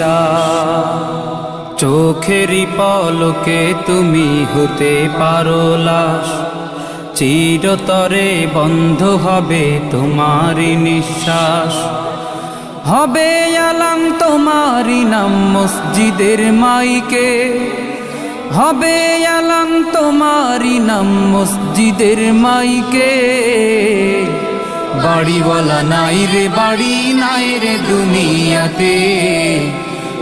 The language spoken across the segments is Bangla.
নিঃশ্বাস চোখেরই পলকে তুমি হতে পারো লাশ। চিরতরে বন্ধ হবে তোমারই নিঃশ্বাস। হবে আলাম তোমারই নাম মসজিদের মাইকে। হবে আলাম তোমারই নাম মসজিদের মাইকে। বাড়িওয়ালা নাই রে, বাড়ি নাই রে দুনিয়াতে।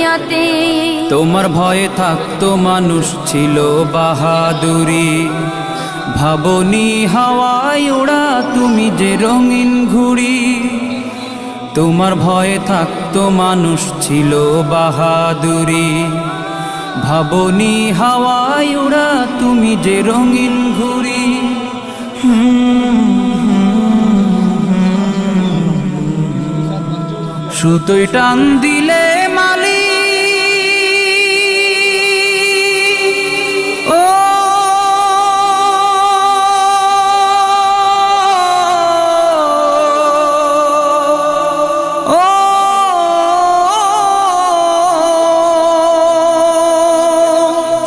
দুনিয়াতে। তোমার ভয়ে থাকতো মানুষ ছিল বাহাদুরি। ভাবনি হাওয়ায় ওড়া তুমি যে রঙিন ঘুড়ি। তোমার ভয়ে থাকতো মানুষ ছিল বাহাদুরি। ভাবনি হাওয়ায় ওড়া তুমি যে রঙিন ঘুড়ি। সুতোই টান দিলে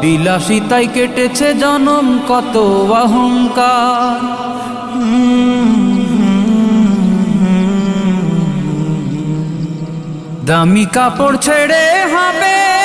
বিলাসিতায় কেটেছে জনম কত অহংকার। দামি কাপড় ছেড়ে হবে